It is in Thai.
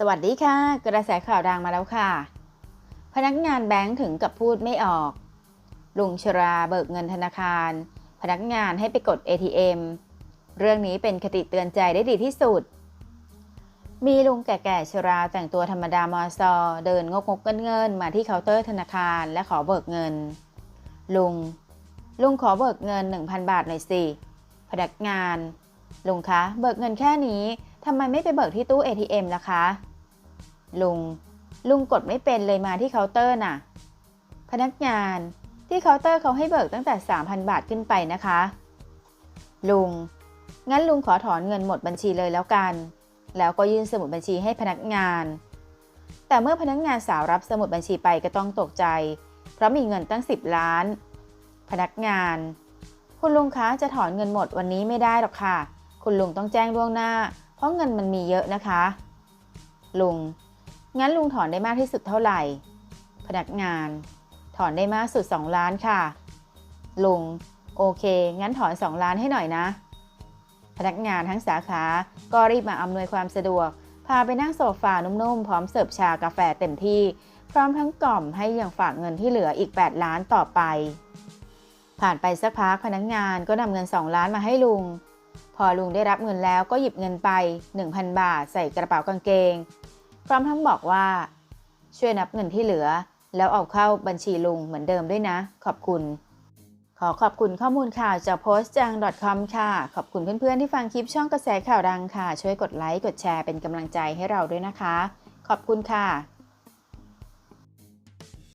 สวัสดีค่ะ กระแสข่าวดังมาแล้วค่ะ พนักงานแบงค์ถึงกับพูดไม่ออก ลุงชราเบิกเงินธนาคาร พนักงานให้ไปกด ATM เรื่องนี้เป็นคติเตือนใจได้ดีที่สุด มีลุงแก่ๆชราแต่งตัวธรรมดามอซอเดินงกงกเงินๆมาที่เคาน์เตอร์ธนาคารและขอเบิกเงิน ลุง ลุงขอเบิกเงิน 1,000 บาทหน่อยสิ พนักงาน ลุงคะ เบิกเงินแค่นี้ ทำไมไม่ไปเบิกที่ตู้ ATM ล่ะคะ ลุง ลุงกดไม่เป็นเลยมาที่เคาน์เตอร์น่ะ พนักงานที่เคาน์เตอร์เขาให้เบิกตั้งแต่ 3,000 บาทขึ้นไปนะคะ ลุง งั้นลุงขอถอนเงินหมดบัญชีเลยแล้วกัน แล้วก็ยื่นสมุดบัญชีให้พนักงาน แต่เมื่อพนักงานสาวรับสมุดบัญชีไปก็ต้องตกใจ เพราะมีเงินตั้ง 10 ล้าน พนักงาน คุณลุงคะจะถอนเงินหมดวันนี้ไม่ได้หรอกค่ะ คุณลุงต้องแจ้งล่วงหน้า เพราะเงินมันมีเยอะนะคะ ลุง งั้นลุงถอนได้มากที่สุดเท่าไหร่ พนักงาน ถอนได้มากสุด 2 ล้านค่ะ ลุง โอเค งั้นถอน 2 ล้านให้หน่อยนะ พนักงานทั้งสาขา ก็รีบมาอำนวยความสะดวก พาไปนั่งโซฟานุ่มๆ พร้อมเสิร์ฟชากาแฟเต็มที่ พร้อมทั้งกล่อมให้ยังฝากเงินที่เหลืออีก 8 ล้านต่อไป ผ่านไปสักพักพนักงานก็นำเงิน 2 ล้านมาให้ลุง พอลุงได้รับเงินแล้วก็หยิบเงินไป 1,000 บาทใส่กระเป๋ากางเกง พร้อมทั้งบอกว่า ช่วยนับเงินที่เหลือ แล้วเอาเข้าบัญชีลุงเหมือนเดิมด้วยนะ ขอบคุณ ขอขอบคุณข้อมูลข่าวจาก postjang.com ค่ะ ขอบคุณเพื่อนๆที่ฟังคลิปช่องกระแสข่าวดังค่ะ ช่วยกดไลค์กดแชร์เป็นกำลังใจให้เราด้วยนะคะ ขอบคุณค่ะ